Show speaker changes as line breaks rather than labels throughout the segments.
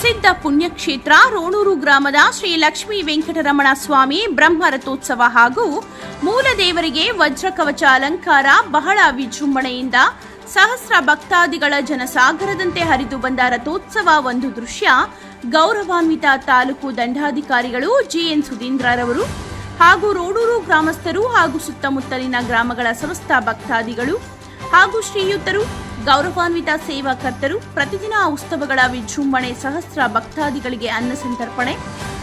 ಪ್ರಸಿದ್ಧ ಪುಣ್ಯಕ್ಷೇತ್ರ ರೋಣೂರು ಗ್ರಾಮದ ಶ್ರೀ ಲಕ್ಷ್ಮೀ ವೆಂಕಟರಮಣ ಸ್ವಾಮಿ ಬ್ರಹ್ಮರಥೋತ್ಸವ ಹಾಗೂ ಮೂಲ ದೇವರಿಗೆ ವಜ್ರಕವಚ ಅಲಂಕಾರ ಬಹಳ ವಿಜೃಂಭಣೆಯಿಂದ ಸಹಸ್ರ ಭಕ್ತಾದಿಗಳ ಜನಸಾಗರದಂತೆ ಹರಿದು ಬಂದ ರಥೋತ್ಸವ ಒಂದು ದೃಶ್ಯ. ಗೌರವಾನ್ವಿತ ತಾಲೂಕು ದಂಡಾಧಿಕಾರಿಗಳು ಜಿಎನ್ ಸುಧೀಂದ್ರರವರು ಹಾಗೂ ರೋಡೂರು ಗ್ರಾಮಸ್ಥರು ಹಾಗೂ ಸುತ್ತಮುತ್ತಲಿನ ಗ್ರಾಮಗಳ ಸಮಸ್ತ ಭಕ್ತಾದಿಗಳು ಹಾಗೂ ಶ್ರೀಯುತರು ಗೌರವಾನ್ವಿತ ಸೇವಾಕರ್ತರು ಪ್ರತಿದಿನ ಉತ್ಸವಗಳ ವಿಜೃಂಭಣೆ, ಸಹಸ್ರ ಭಕ್ತಾದಿಗಳಿಗೆ ಅನ್ನ ಸಂತರ್ಪಣೆ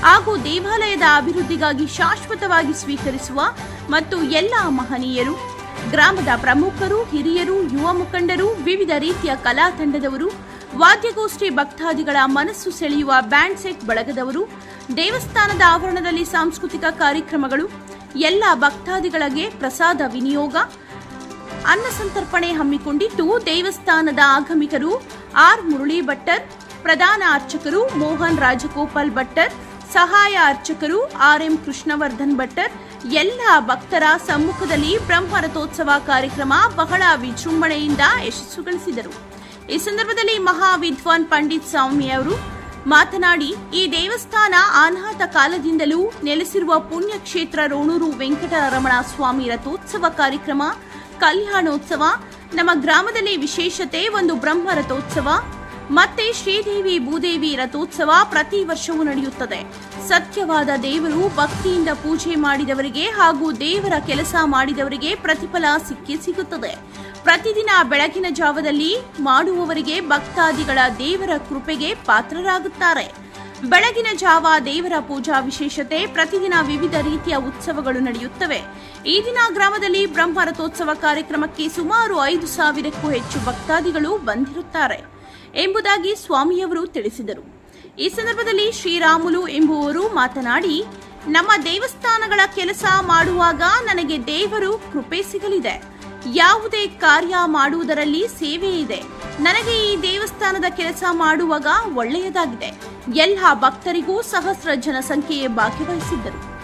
ಹಾಗೂ ದೇವಾಲಯದ ಅಭಿವೃದ್ಧಿಗಾಗಿ ಶಾಶ್ವತವಾಗಿ ಸ್ವೀಕರಿಸುವ ಮತ್ತು ಎಲ್ಲ ಮಹನೀಯರು, ಗ್ರಾಮದ ಪ್ರಮುಖರು, ಹಿರಿಯರು, ಯುವ ಮುಖಂಡರು, ವಿವಿಧ ರೀತಿಯ ಕಲಾ ತಂಡದವರು, ವಾದ್ಯಗೋಷ್ಠಿ ಭಕ್ತಾದಿಗಳ ಮನಸ್ಸು ಸೆಳೆಯುವ ಬ್ಯಾಂಡ್ ಸೆಟ್ ಬಳಗದವರು, ದೇವಸ್ಥಾನದ ಆವರಣದಲ್ಲಿ ಸಾಂಸ್ಕೃತಿಕ ಕಾರ್ಯಕ್ರಮಗಳು, ಎಲ್ಲ ಭಕ್ತಾದಿಗಳಿಗೆ ಪ್ರಸಾದ ವಿನಿಯೋಗ ಅನ್ನ ಸಂತರ್ಪಣೆ ಹಮ್ಮಿಕೊಂಡಿದ್ದು ದೇವಸ್ಥಾನದ ಆಗಮಿಕರು ಆರ್ ಮುರಳಿ ಭಟ್ಟರ್, ಪ್ರಧಾನ ಅರ್ಚಕರು ಮೋಹನ್ ರಾಜಗೋಪಾಲ್ ಭಟ್ಟರ್, ಸಹಾಯ ಅರ್ಚಕರು ಆರ್ ಎಂ ಕೃಷ್ಣವರ್ಧನ್ ಭಟ್ಟರ್, ಎಲ್ಲ ಭಕ್ತರ ಸಮ್ಮುಖದಲ್ಲಿ ಬ್ರಹ್ಮರಥೋತ್ಸವ ಕಾರ್ಯಕ್ರಮ ಬಹಳ ವಿಜೃಂಭಣೆಯಿಂದ ಯಶಸ್ಸು ಗಳಿಸಿದರು ಈ ಸಂದರ್ಭದಲ್ಲಿ ಮಹಾ ವಿದ್ವಾನ್ ಪಂಡಿತ್ ಸ್ವಾಮಿ ಅವರು ಮಾತನಾಡಿ, ಈ ದೇವಸ್ಥಾನ ಅನಾಥ ಕಾಲದಿಂದಲೂ ನೆಲೆಸಿರುವ ಪುಣ್ಯಕ್ಷೇತ್ರ ರೋಣೂರು ವೆಂಕಟರಮಣ ಸ್ವಾಮಿ ರಥೋತ್ಸವ ಕಾರ್ಯಕ್ರಮ ಕಲ್ಯಾಣೋತ್ಸವ. ನಮ್ಮ ಗ್ರಾಮದಲ್ಲಿ ವಿಶೇಷತೆ, ಒಂದು ಬ್ರಹ್ಮ ರಥೋತ್ಸವ ಮತ್ತೆ ಶ್ರೀದೇವಿ ಭೂದೇವಿ ರಥೋತ್ಸವ ಪ್ರತಿ ವರ್ಷವೂ ನಡೆಯುತ್ತದೆ. ಸತ್ಯವಾದ ದೇವರು ಭಕ್ತಿಯಿಂದ ಪೂಜೆ ಮಾಡಿದವರಿಗೆ ಹಾಗೂ ದೇವರ ಕೆಲಸ ಮಾಡಿದವರಿಗೆ ಪ್ರತಿಫಲ ಸಿಕ್ಕಿ ಸಿಗುತ್ತದೆ. ಪ್ರತಿದಿನ ಬೆಳಗಿನ ಜಾವದಲ್ಲಿ ಮಾಡುವವರಿಗೆ ಭಕ್ತಾದಿಗಳ ದೇವರ ಕೃಪೆಗೆ ಪಾತ್ರರಾಗುತ್ತಾರೆ. ಬೆಳಗಿನ ಜಾವ ದೇವರ ಪೂಜಾ ವಿಶೇಷತೆ, ಪ್ರತಿದಿನ ವಿವಿಧ ರೀತಿಯ ಉತ್ಸವಗಳು ನಡೆಯುತ್ತವೆ. ಈ ದಿನ ಗ್ರಾಮದಲ್ಲಿ ಬ್ರಹ್ಮ ರಥೋತ್ಸವ ಕಾರ್ಯಕ್ರಮಕ್ಕೆ ಸುಮಾರು ಐದು ಸಾವಿರಕ್ಕೂ ಹೆಚ್ಚು ಭಕ್ತಾದಿಗಳು ಬಂದಿರುತ್ತಾರೆ ಎಂಬುದಾಗಿ ಸ್ವಾಮಿಯವರು ತಿಳಿಸಿದರು. ಈ ಸಂದರ್ಭದಲ್ಲಿ ಶ್ರೀರಾಮುಲು ಎಂಬುವರು ಮಾತನಾಡಿ, ನಮ್ಮ ದೇವಸ್ಥಾನಗಳ ಕೆಲಸ ಮಾಡುವಾಗ ನನಗೆ ದೇವರು ಕೃಪೆ ಸಿಗಲಿದೆ. ಯಾವುದೇ ಕಾರ್ಯ ಮಾಡುವುದರಲ್ಲಿ ಸೇವೆ ಇದೆ. ನನಗೆ ಈ ದೇವಸ್ಥಾನದ ಕೆಲಸ ಮಾಡುವಾಗ ಒಳ್ಳೆಯದಾಗಿದೆ. ಎಲ್ಲ ಭಕ್ತರಿಗೂ ಸಹಸ್ರ ಜನಸಂಖ್ಯೆಯೇ ಭಾಗ್ಯವಹಿಸಿದ್ದರು.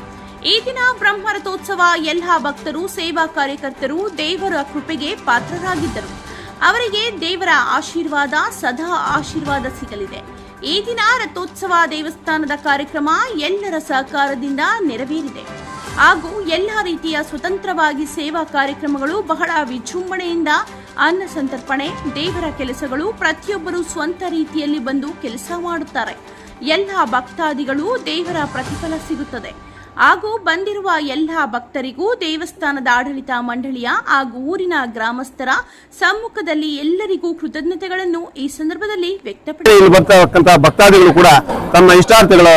ಈ ದಿನ ಬ್ರಹ್ಮರಥೋತ್ಸವ ಎಲ್ಲ ಭಕ್ತರು, ಸೇವಾ ಕಾರ್ಯಕರ್ತರು ದೇವರ ಕೃಪೆಗೆ ಪಾತ್ರರಾಗಿದ್ದರು. ಅವರಿಗೆ ದೇವರ ಆಶೀರ್ವಾದ ಸದಾ ಆಶೀರ್ವಾದ ಸಿಗಲಿದೆ. ಈ ದಿನ ರಥೋತ್ಸವ ದೇವಸ್ಥಾನದ ಕಾರ್ಯಕ್ರಮ ಎಲ್ಲರ ಸಹಕಾರದಿಂದ ನೆರವೇರಿದೆ. ಹಾಗೂ ಎಲ್ಲ ರೀತಿಯ ಸ್ವತಂತ್ರವಾಗಿ ಸೇವಾ ಕಾರ್ಯಕ್ರಮಗಳು ಬಹಳ ವಿಜೃಂಭಣೆಯಿಂದ ಅನ್ನ ಸಂತರ್ಪಣೆ, ದೇವರ ಕೆಲಸಗಳು, ಪ್ರತಿಯೊಬ್ಬರು ಸ್ವಂತ ರೀತಿಯಲ್ಲಿ ಬಂದು ಕೆಲಸ ಮಾಡುತ್ತಾರೆ. ಎಲ್ಲ ಭಕ್ತಾದಿಗಳು ದೇವರ ಪ್ರತಿಫಲ ಸಿಗುತ್ತದೆ. ಹಾಗೂ ಬಂದಿರುವ ಎಲ್ಲ ಭಕ್ತರಿಗೂ ದೇವಸ್ಥಾನದ ಆಡಳಿತ ಮಂಡಳಿಯ ಹಾಗೂ ಊರಿನ ಗ್ರಾಮಸ್ಥರ ಸಮ್ಮುಖದಲ್ಲಿ ಎಲ್ಲರಿಗೂ ಕೃತಜ್ಞತೆಗಳನ್ನು ಈ ಸಂದರ್ಭದಲ್ಲಿ
ವ್ಯಕ್ತಪಡಿಸಿದ ಭಕ್ತಾದಿಗಳು ಕೂಡ ತಮ್ಮ ಇಷ್ಟಾರ್ಥಗಳು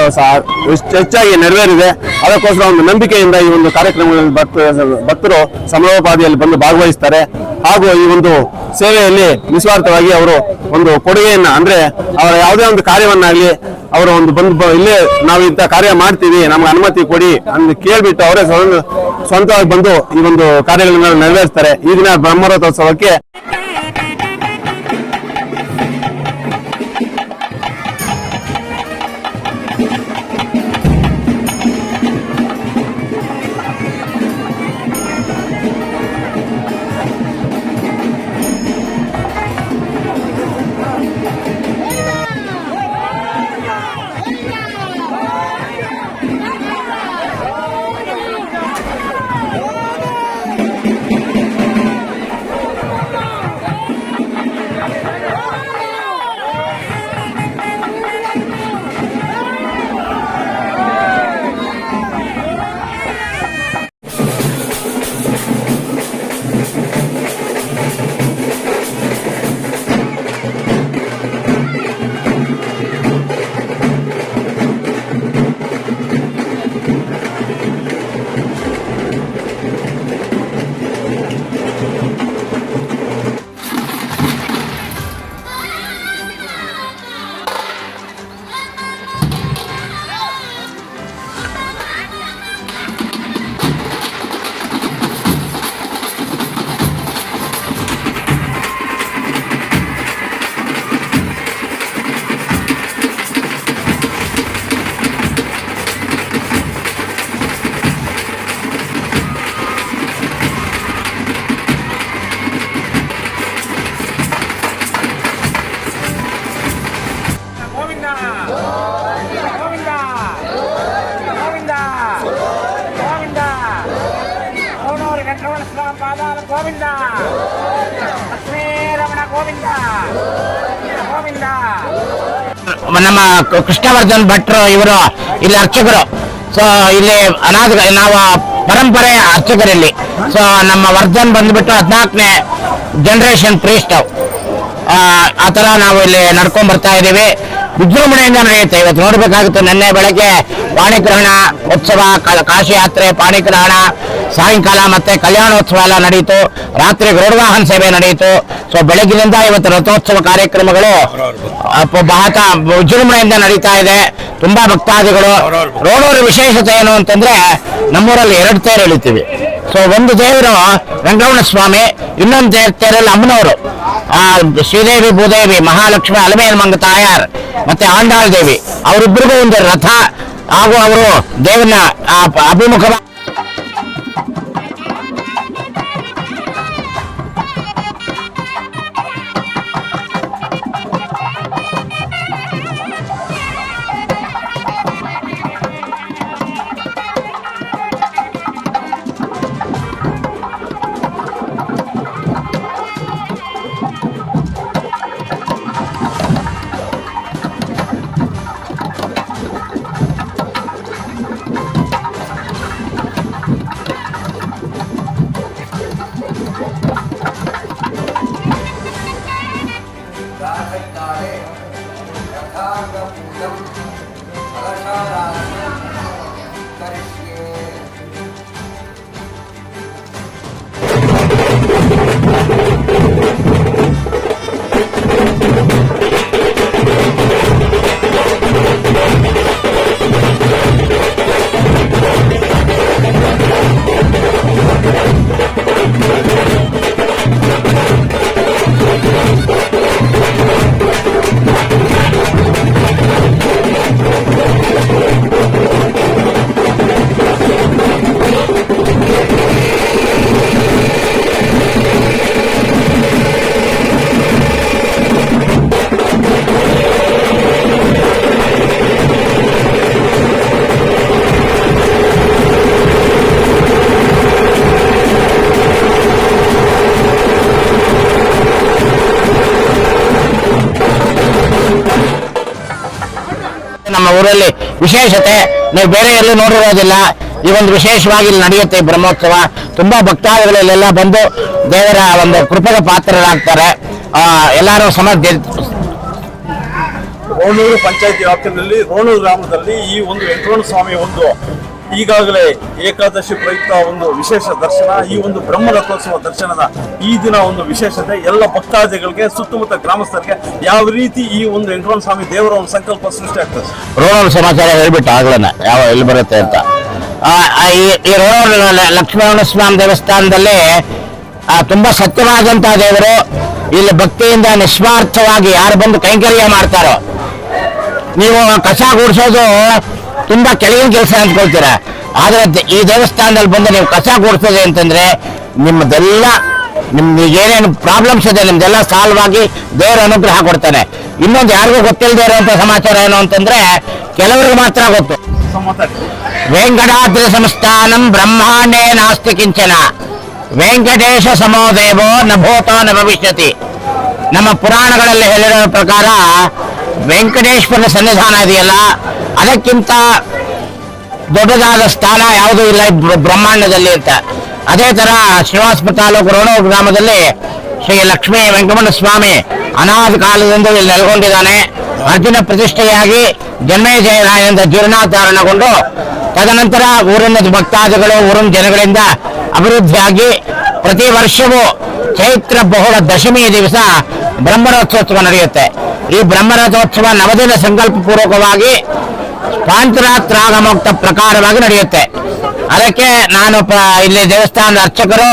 ಹೆಚ್ಚಾಗಿ ನೆರವೇರಿದೆ. ಅದಕ್ಕೋಸ್ಕರ ಒಂದು ನಂಬಿಕೆಯಿಂದ ಈ ಒಂದು ಕಾರ್ಯಕ್ರಮಗಳಲ್ಲಿ ಭಕ್ತ- ಭಕ್ತರು ಸಮರೋಪಾದಿಯಲ್ಲಿ ಬಂದು ಭಾಗವಹಿಸ್ತಾರೆ. ಹಾಗೂ ಈ ಒಂದು ಸೇವೆಯಲ್ಲಿ ನಿಸ್ವಾರ್ಥವಾಗಿ ಅವರು ಒಂದು ಕೊಡುಗೆಯನ್ನ ಅಂದ್ರೆ ಅವರ ಯಾವುದೇ ಒಂದು ಕಾರ್ಯವನ್ನಾಗ್ಲಿ ಅವರು ಒಂದು ಬಂದು ಇಲ್ಲೇ ನಾವು ಇಂಥ ಕಾರ್ಯ ಮಾಡ್ತೀವಿ, ನಮ್ಗೆ ಅನುಮತಿ ಕೊಡಿ ಅಂದ್ ಕೇಳ್ಬಿಟ್ಟು ಅವರೇ ಸ್ವಂತ ಸ್ವಂತವಾಗಿ ಬಂದು ಈ ಒಂದು ಕಾರ್ಯಗಳನ್ನ ನೆರವೇರಿಸ್ತಾರೆ. ಈ ದಿನ ಬ್ರಹ್ಮರಥೋತ್ಸವಕ್ಕೆ
ನಮ್ಮ ಕೃಷ್ಣವರ್ಧನ್ ಭಟ್ರು ಇವರು, ಇಲ್ಲಿ ಅರ್ಚಕರು. ಸೊ ಇಲ್ಲಿ ಅನಾಥ ನಾವು ಪರಂಪರೆ ಅರ್ಚಕರಲ್ಲಿ. ಸೊ ನಮ್ಮ ವರ್ಧನ್ ಬಂದ್ಬಿಟ್ಟು ಹದಿನಾಲ್ಕನೇ ಜನರೇಷನ್ ಪ್ರೀಸ್ಟ್ ಆ ಥರ ನಾವು ಇಲ್ಲಿ ನಡ್ಕೊಂಡ್ ಬರ್ತಾ ಇದ್ದೀವಿ. ವಿಜೃಂಭಣೆಯಿಂದ ನಡೆಯುತ್ತೆ? ಇವತ್ತು ನೋಡಬೇಕಾಗುತ್ತೆ ನಿನ್ನೆ ಬೆಳಗ್ಗೆ ಪಾಣಿಗ್ರಹಣ ಉತ್ಸವ ಕಾಶಿ ಯಾತ್ರೆ ಪಾಣಿಗ್ರಹಣ ಸಾಯಂಕಾಲ ಮತ್ತೆ ಕಲ್ಯಾಣೋತ್ಸವ ಎಲ್ಲ ನಡೆಯಿತು ರಾತ್ರಿ ಗರುಡವಾಹನ ಸೇವೆ ನಡೆಯಿತು ಸೊ ಬೆಳಗ್ಗಿನಿಂದ ಇವತ್ತು ರಥೋತ್ಸವ ಕಾರ್ಯಕ್ರಮಗಳು ಬಹಳ ವಿಜೃಂಭಣೆಯಿಂದ ನಡೀತಾ ಇದೆ. ತುಂಬಾ ಭಕ್ತಾದಿಗಳು. ರೋಡೋರ ವಿಶೇಷತೆ ಏನು ಅಂತಂದ್ರೆ ನಮ್ಮೂರಲ್ಲಿ ಎರಡು ತೇರು ಎಳಿತೀವಿ. ಸೊ ಒಂದು ದೇವರು ರಂಗರಮಣ ಸ್ವಾಮಿ ಇನ್ನೊಂದು ತೇರಲ್ಲಿ ಅಮ್ಮನವರು. ಆ, ಶ್ರೀದೇವಿ, ಭೂದೇವಿ, ಮಹಾಲಕ್ಷ್ಮಿ, ಅಲಮೇಲ್ ಮಂಗ ತಾಯಾರ್, ಮತ್ತೆ ಆಂಡಾಳ್ ದೇವಿ. ಅವರಿಬ್ಬರಿಗೂ ಒಂದು ರಥ, ಹಾಗೂ ಅವರು ದೇವನ ಅಭಿಮುಖ ಊರಲ್ಲಿ ವಿಶೇಷತೆ. ನೀವು ಬೇರೆ ಎಲ್ಲೂ ನೋಡಿರೋದಿಲ್ಲ. ಈ ಒಂದು ವಿಶೇಷವಾಗಿ ಇಲ್ಲಿ ನಡೆಯುತ್ತೆ ಬ್ರಹ್ಮೋತ್ಸವ. ತುಂಬಾ ಭಕ್ತಾದಿಗಳು ಇಲ್ಲೆಲ್ಲ ಬಂದು ದೇವರ ಒಂದು ಕೃಪೆಗೆ ಪಾತ್ರರಾಗ್ತಾರೆ. ಎಲ್ಲರೂ ಸಮರ್ಥ
ರೋಣೂರು ಪಂಚಾಯತಿ ವ್ಯಾಪ್ತಿಯಲ್ಲಿ ರೋಣೂರು ಗ್ರಾಮದಲ್ಲಿ ಈ ಒಂದು ವೆಂಕಟರಮಣ ಸ್ವಾಮಿ ಒಂದು ಈಗಾಗಲೇ ಏಕಾದಶಿ ಪ್ರಯುಕ್ತ ಒಂದು ವಿಶೇಷ ದರ್ಶನ, ಈ ಒಂದು ಬ್ರಹ್ಮ ರಥೋತ್ಸವ ದರ್ಶನದ ಈ ದಿನ ಒಂದು ವಿಶೇಷತೆ. ಎಲ್ಲ ಭಕ್ತಾದಿಗಳಿಗೆ, ಸುತ್ತಮುತ್ತ ಗ್ರಾಮಸ್ಥರಿಗೆ ಯಾವ ರೀತಿ ಈ ಒಂದು ವೆಂಕಟರಮಣ ಸ್ವಾಮಿ ದೇವರ ಒಂದು ಸಂಕಲ್ಪ ಸೃಷ್ಟಿ ಆಗ್ತದೆ?
ರೋಣ ಸಮಾಚಾರ ಹೇಳ್ಬಿಟ್ಟು ಆಗ್ಲನ್ನ ಯಾವ ಎಲ್ಲಿ ಬರುತ್ತೆ ಅಂತ. ಈ ಈ ಲಕ್ಷ್ಮಣ ಸ್ವಾಮಿ ದೇವಸ್ಥಾನದಲ್ಲಿ ತುಂಬಾ ಸತ್ಯವಾದಂತಹ ದೇವರು, ಇಲ್ಲಿ ಭಕ್ತಿಯಿಂದ ನಿಸ್ವಾರ್ಥವಾಗಿ ಯಾರು ಬಂದು ಕೈಂಕರ್ಯ ಮಾಡ್ತಾರೋ, ನೀವು ಕಸ ಗುಡಿಸೋದು ತುಂಬಾ ಕೆಳಗಿನ ಕೆಲಸ ಅಂದ್ಕೊಳ್ತೀರಾ? ಆದ್ರೆ ಈ ದೇವಸ್ಥಾನದಲ್ಲಿ ಬಂದು ನೀವು ಕಸ ಕೊಡ್ಸೋದೆ ಅಂತಂದ್ರೆ ನಿಮ್ಮದೆಲ್ಲ ನಿಮ್ಗೆ ಏನೇನು ಪ್ರಾಬ್ಲಮ್ಸ್ ಇದೆ, ನಿಮ್ದೆಲ್ಲ ಸಾಲ್ವ್ ಆಗಿ ದೇವರ ಅನುಗ್ರಹ ಕೊಡ್ತಾನೆ. ಇನ್ನೊಂದು ಯಾರಿಗೂ ಗೊತ್ತಿಲ್ಲದೆ ಇರುವಂತ ಸಮಾಚಾರ ಏನು ಅಂತಂದ್ರೆ ಕೆಲವರಿಗೆ ಮಾತ್ರ ಗೊತ್ತು. ವೆಂಕಟಾದ್ರಿ ಸಂಸ್ಥಾನಂ ಬ್ರಹ್ಮಾಂಡೇ ನಾಸ್ತಿ ಕಿಂಚನ. ವೆಂಕಟೇಶ ಸಮೋದೇವೋ ನ ಭೂತ ನ ಭವಿಷ್ಯತಿ. ನಮ್ಮ ಪುರಾಣಗಳಲ್ಲಿ ಹೇಳಿರೋ ಪ್ರಕಾರ ವೆಂಕಟೇಶ್ವರನ ಸನ್ನಿಧಾನ ಇದೆಯಲ್ಲ? ಅದಕ್ಕಿಂತ ದೊಡ್ಡದಾದ ಸ್ಥಾನ ಯಾವುದೂ ಇಲ್ಲ ಬ್ರಹ್ಮಾಂಡದಲ್ಲಿ ಅಂತ. ಅದೇ ತರ ಶ್ರೀನಿವಾಸಪುರ ತಾಲೂಕು ರೋಣೂರು ಗ್ರಾಮದಲ್ಲಿ ಶ್ರೀ ಲಕ್ಷ್ಮೀ ವೆಂಕಟರಮಣ ಸ್ವಾಮಿ ಅನಾಥ ಕಾಲದಿಂದ ಇಲ್ಲಿ ನೆಲೆಗೊಂಡಿದ್ದಾನೆ. ಅರ್ಜುನ ಪ್ರತಿಷ್ಠೆಯಾಗಿ ಜನ್ಮೇಜಯರಾಯನಿಂದ ಜೀರ್ಣೋದ್ಧಾರಣಗೊಂಡು ತದನಂತರ ಊರಿನ ಭಕ್ತಾದಿಗಳು, ಊರಿನ ಜನಗಳಿಂದ ಅಭಿವೃದ್ಧಿಯಾಗಿ ಪ್ರತಿ ವರ್ಷವೂ ಚೈತ್ರ ಬಹುಳ ದಶಮಿ ದಿವಸ ಬ್ರಹ್ಮರೋತ್ಸವ ನಡೆಯುತ್ತೆ. ಈ ಬ್ರಹ್ಮರಥೋತ್ಸವ ನವದಿನ ಸಂಕಲ್ಪ ಪೂರ್ವಕವಾಗಿ ಪಾಂಚರಾತ್ರಾಗಮೋಕ್ತ ಪ್ರಕಾರವಾಗಿ ನಡೆಯುತ್ತೆ. ಅದಕ್ಕೆ ನಾನು ಇಲ್ಲಿ ದೇವಸ್ಥಾನದ ಅರ್ಚಕರು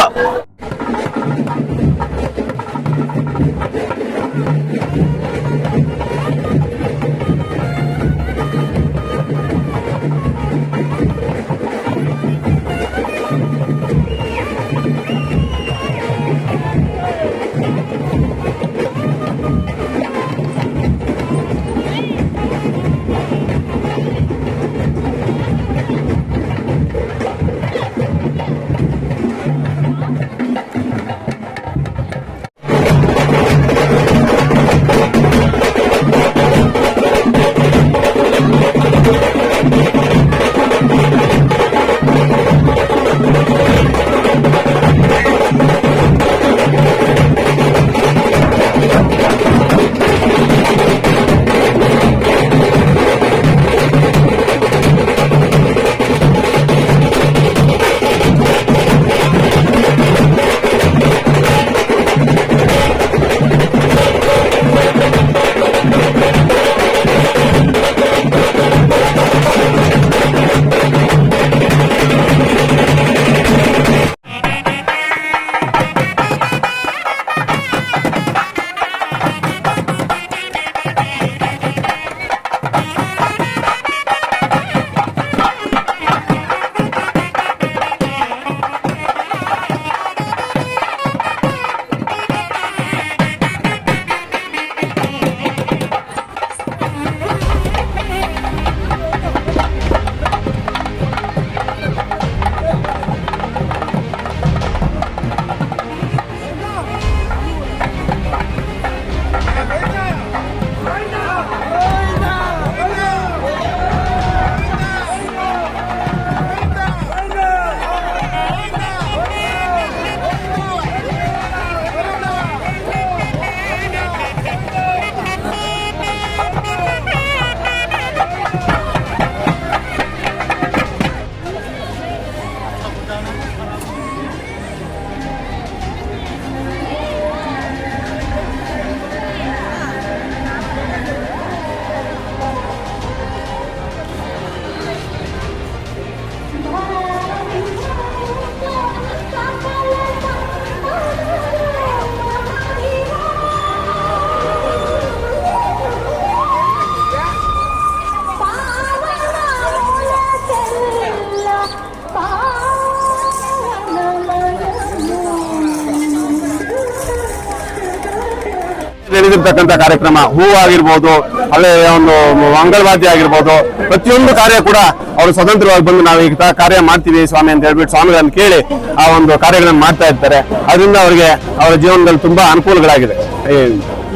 ನಡೆದಿರ್ತಕ್ಕಂಥ ಕಾರ್ಯಕ್ರಮ. ಹೂ ಆಗಿರ್ಬೋದು ಅಲ್ಲೇ ಒಂದು ಮಂಗಳವಾದ್ಯ ಆಗಿರ್ಬೋದು, ಪ್ರತಿಯೊಂದು ಕಾರ್ಯ ಕೂಡ ಅವರು ಸ್ವತಂತ್ರವಾಗಿ ಬಂದು ನಾವು ಈಗ ಕಾರ್ಯ ಮಾಡ್ತೀವಿ ಸ್ವಾಮಿ ಅಂತ ಹೇಳ್ಬಿಟ್ಟು ಸ್ವಾಮಿಗಳನ್ನು ಕೇಳಿ ಆ ಒಂದು ಕಾರ್ಯಗಳನ್ನು ಮಾಡ್ತಾ ಇರ್ತಾರೆ. ಅದರಿಂದ ಅವರಿಗೆ ಅವರ ಜೀವನದಲ್ಲಿ ತುಂಬಾ ಅನುಕೂಲಗಳಾಗಿದೆ.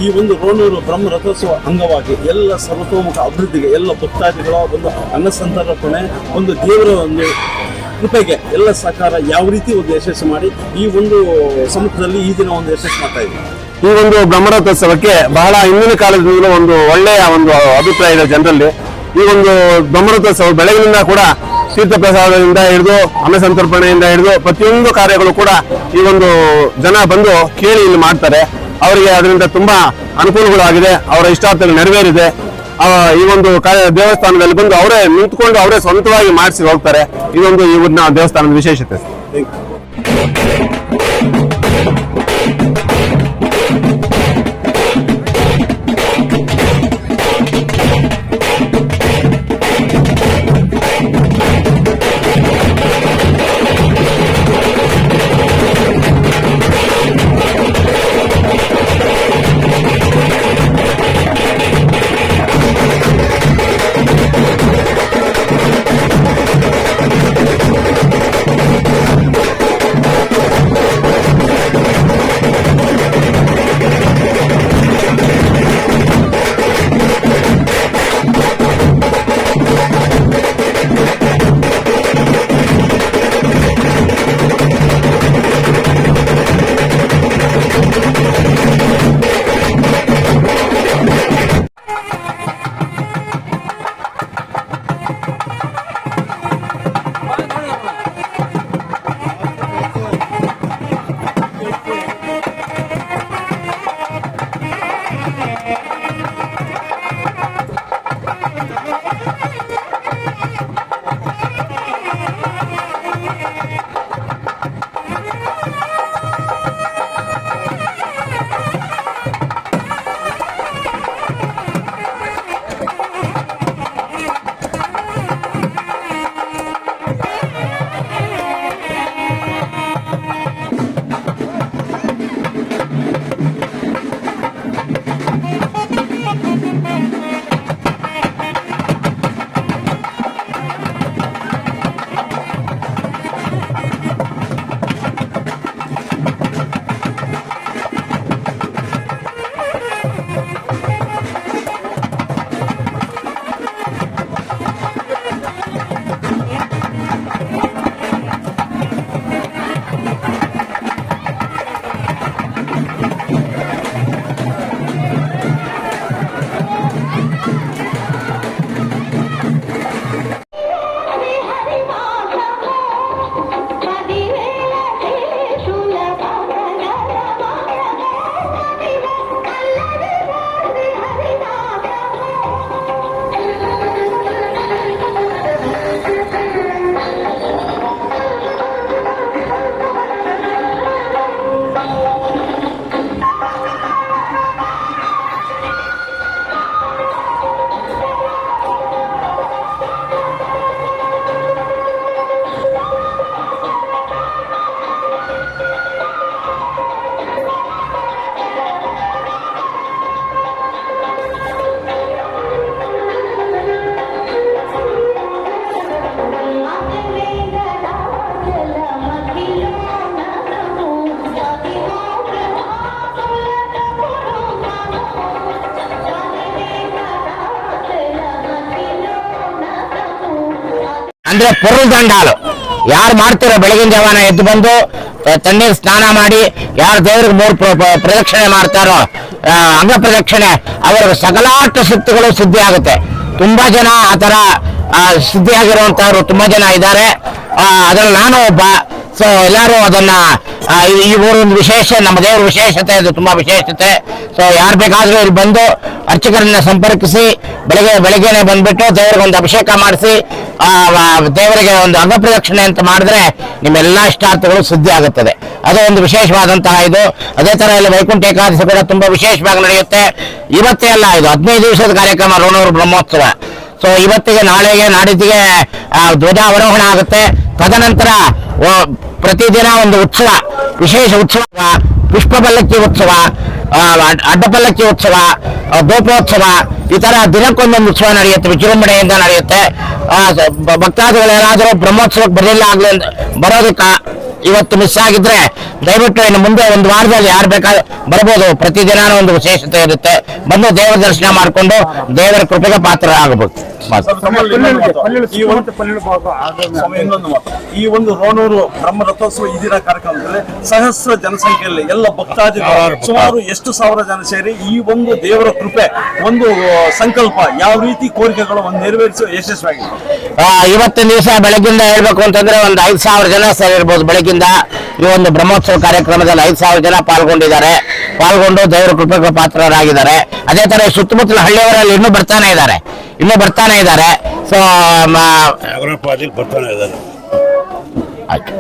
ಈ-
ಒಂದು ರೋಣೂರು ಬ್ರಹ್ಮ ರಥೋತ್ಸವ ಅಂಗವಾಗಿ ಎಲ್ಲ ಸರ್ವತೋಮುಖ ಅಭಿವೃದ್ಧಿಗೆ ಎಲ್ಲ ಭಕ್ತಾದಿಗಳ ಒಂದು ಅನ್ನ ಸಂತರ್ಪಣೆ, ಒಂದು ದೇವರ ಒಂದು ಕೃಪೆಗೆ ಎಲ್ಲ ಸಹಕಾರ ಯಾವ ರೀತಿ ಒಂದು ಯಶಸ್ಸು ಮಾಡಿ ಈ ಒಂದು ಸಮುದ್ರದಲ್ಲಿ ಈ ದಿನ ಒಂದು ಯಶಸ್ಸು ಮಾಡ್ತಾ ಇದ್ದೀವಿ.
ಈ ಒಂದು ಬ್ರಹ್ಮರಥೋತ್ಸವಕ್ಕೆ ಬಹಳ ಹಿಂದಿನ ಕಾಲದಿಂದಲೂ ಒಂದು ಒಳ್ಳೆಯ ಒಂದು ಅಭಿಪ್ರಾಯ ಇದೆ ಜನರಲ್ಲಿ. ಈ ಒಂದು ಬ್ರಹ್ಮರಥೋತ್ಸವ ಬೆಳಗಿನಿಂದ ಕೂಡ ತೀರ್ಥ ಪ್ರಸಾದದಿಂದ ಹಿಡಿದು, ಅನ್ನ ಸಂತರ್ಪಣೆಯಿಂದ ಹಿಡಿದು ಪ್ರತಿಯೊಂದು ಕಾರ್ಯಗಳು ಕೂಡ ಈ ಒಂದು ಜನ ಬಂದು ಕೇಳಿ ಇಲ್ಲಿ ಮಾಡ್ತಾರೆ. ಅವರಿಗೆ ಅದರಿಂದ ತುಂಬಾ ಅನುಕೂಲಗಳಾಗಿದೆ, ಅವರ ಇಷ್ಟಾರ್ಥಗಳು ನೆರವೇರಿದೆ. ಈ ಒಂದು ದೇವಸ್ಥಾನದಲ್ಲಿ ಬಂದು ಅವರೇ ನಿಂತ್ಕೊಂಡು ಅವರೇ ಸ್ವಂತವಾಗಿ ಮಾಡಿಸಿ ಹೋಗ್ತಾರೆ. ಇದೊಂದು ಊರಿನ ದೇವಸ್ಥಾನದ ವಿಶೇಷತೆ.
ಅಂದ್ರೆ ಪೊರ್ಲು ದಂಡಾಲು. ಯಾರು ಮಾಡ್ತಿರೋ ಬೆಳಗಿನ ಜವಾನ ಎದ್ದು ಬಂದು ತಣ್ಣೀರು ಸ್ನಾನ ಮಾಡಿ ಯಾರು ದೇವ್ರಿಗೆ ಮೂರು ಪ್ರ- ಪ್ರ- ಪ್ರದಕ್ಷಿಣೆ ಮಾಡ್ತಾರೋ ಅಂಗ ಪ್ರದಕ್ಷಿಣೆ ಅವರ ಸಕಲಾಟ ಸುತ್ತುಗಳು ಸಿದ್ಧಿ ಆಗುತ್ತೆ ತುಂಬಾ ಜನ ಆ ಆ, ಸಿದ್ಧಿ ಆಗಿರುವಂತವ್ರು ತುಂಬಾ ಜನ ಇದ್ದಾರೆ. ಅದ್ರಲ್ಲಿ ನಾನು ಒಬ್ಬ. ಸೊ ಎಲ್ಲರೂ ಅದನ್ನ ಈ- ಊರೊಂದು ವಿಶೇಷ ನಮ್ಮ ದೇವ್ರ ವಿಶೇಷತೆ ಅದು ತುಂಬಾ ವಿಶೇಷತೆ. ಸೊ ಯಾರು ಬೇಕಾದ್ರೂ ಇಲ್ಲಿ ಬಂದು ಅರ್ಚಕರನ್ನ ಸಂಪರ್ಕಿಸಿ, ಬೆಳಗ್ಗೆ ಬೆಳಗ್ಗೆನೆ ಬಂದ್ಬಿಟ್ಟು ದೇವರಿಗೆ ಒಂದು ಅಭಿಷೇಕ ಮಾಡಿಸಿ ದೇವರಿಗೆ ಒಂದು ಅಂಗಪ್ರದಕ್ಷಿಣೆ ಅಂತ ಮಾಡಿದ್ರೆ ನಿಮ್ಮೆಲ್ಲಾ ಇಷ್ಟಾರ್ಥಗಳು ಸುದ್ದಿ ಆಗುತ್ತದೆ. ಅದು ಒಂದು ವಿಶೇಷವಾದಂತಹ ಇದು. ಅದೇ ತರ ಇಲ್ಲಿ ವೈಕುಂಠ ಏಕಾದಶಿ ಕೂಡ ತುಂಬಾ ವಿಶೇಷವಾಗಿ ನಡೆಯುತ್ತೆ. ಇವತ್ತೇ ಅಲ್ಲ, ಇದು ಹದಿನೈದು ದಿವಸದ ಕಾರ್ಯಕ್ರಮ, ರೋಣೂರು ಬ್ರಹ್ಮೋತ್ಸವ. ಸೊ ಇವತ್ತಿಗೆ, ನಾಳೆಗೆ, ನಾಡಿದ್ದಿಗೆ ಧ್ವಜಾವರೋಹಣ ಆಗುತ್ತೆ. ತದನಂತರ ಪ್ರತಿದಿನ ಒಂದು ಉತ್ಸವ, ವಿಶೇಷ ಉತ್ಸವ ಪುಷ್ಪ ಪಲ್ಲಕ್ಕಿ ಉತ್ಸವ ಅಡ್ಡಪಲ್ಲಕ್ಕಿ ಉತ್ಸವ ಗೋಪೋತ್ಸವ ಈ ತರ ದಿನಕ್ಕೊಂದೊಂದು ಉತ್ಸವ ನಡೆಯುತ್ತೆ ವಿಜೃಂಭಣೆಯಿಂದ ನಡೆಯುತ್ತೆ. ಆ, ಸ- ಬ- ಭಕ್ತಾದಿಗಳು ಏನಾದರೂ ಬ್ರಹ್ಮೋತ್ಸವಕ್ಕೆ ಬರಲಿಲ್ಲ ಆಗ್ಲಿ ಅಂತ ಬರೋದಕ್ಕ ಇವತ್ತು ಮಿಸ್ ಆಗಿದ್ರೆ ದಯವಿಟ್ಟು ಇನ್ನು ಮುಂದೆ ಒಂದು ವಾರದಲ್ಲಿ ಯಾರು ಬರಬಹುದು ಪ್ರತಿ ಪ್ರತಿದಿನ ಒಂದು ವಿಶೇಷತೆ ಇರುತ್ತೆ. ಬಂದು ದೇವರ ದರ್ಶನ ಮಾಡಿಕೊಂಡು ದೇವರ ಕೃಪೆಗೆ ಪಾತ್ರ ಆಗಬಹುದು
ಈ ಒಂದು ರೋಣೂರು ಬ್ರಹ್ಮ ರಥೋತ್ಸವ ಈ ದಿನ ಕಾರ್ಯಕ್ರಮದಲ್ಲಿ ಸಹಸ್ರ ಜನಸಂಖ್ಯೆಯಲ್ಲಿ ಎಲ್ಲ ಭಕ್ತಾದಿಗಳು ಸುಮಾರು ಎಷ್ಟು ಸಾವಿರ ಜನ ಸೇರಿ ಈ ಒಂದು ದೇವರ ಕೃಪೆ ಒಂದು ಸಂಕಲ್ಪ ಯಾವ ರೀತಿ ಕೋರಿಕೆಗಳು ಒಂದು ನೆರವೇರಿಸುವ ಯಶಸ್ವಿಯಾಗಿದೆ?
ಆ, ಇವತ್ತಿನ ದಿವಸ ಬೆಳಗ್ಗಿಂದ ಹೇಳ್ಬೇಕು ಅಂತಂದ್ರೆ ಒಂದು ಐದು ಸಾವಿರ ಜನ ಸೇರಿರ್ಬೋದು ಬೆಳಗ್ಗಿಂದ ಈ ಒಂದು ಬ್ರಹ್ಮೋತ್ಸವ ಕಾರ್ಯಕ್ರಮದಲ್ಲಿ ಐದು ಸಾವಿರ ಜನ ಪಾಲ್ಗೊಂಡಿದ್ದಾರೆ. ಪಾಲ್ಗೊಂಡು ದೇವರ ಕೃಪೆಗೆ ಪಾತ್ರರಾಗಿದ್ದಾರೆ. ಅದೇ ತರ ಸುತ್ತಮುತ್ತಲ ಹಳ್ಳಿಯವರಲ್ಲಿ ಇನ್ನೂ ಬರ್ತಾನೆ ಇದ್ದಾರೆ. ಇನ್ನೂ ಬರ್ತಾನೆ ಇದ್ದಾರೆ. ಸೊ
ಬರ್ತಾನೆ ಇದ್ದಾರೆ.
ಆಯ್ತು.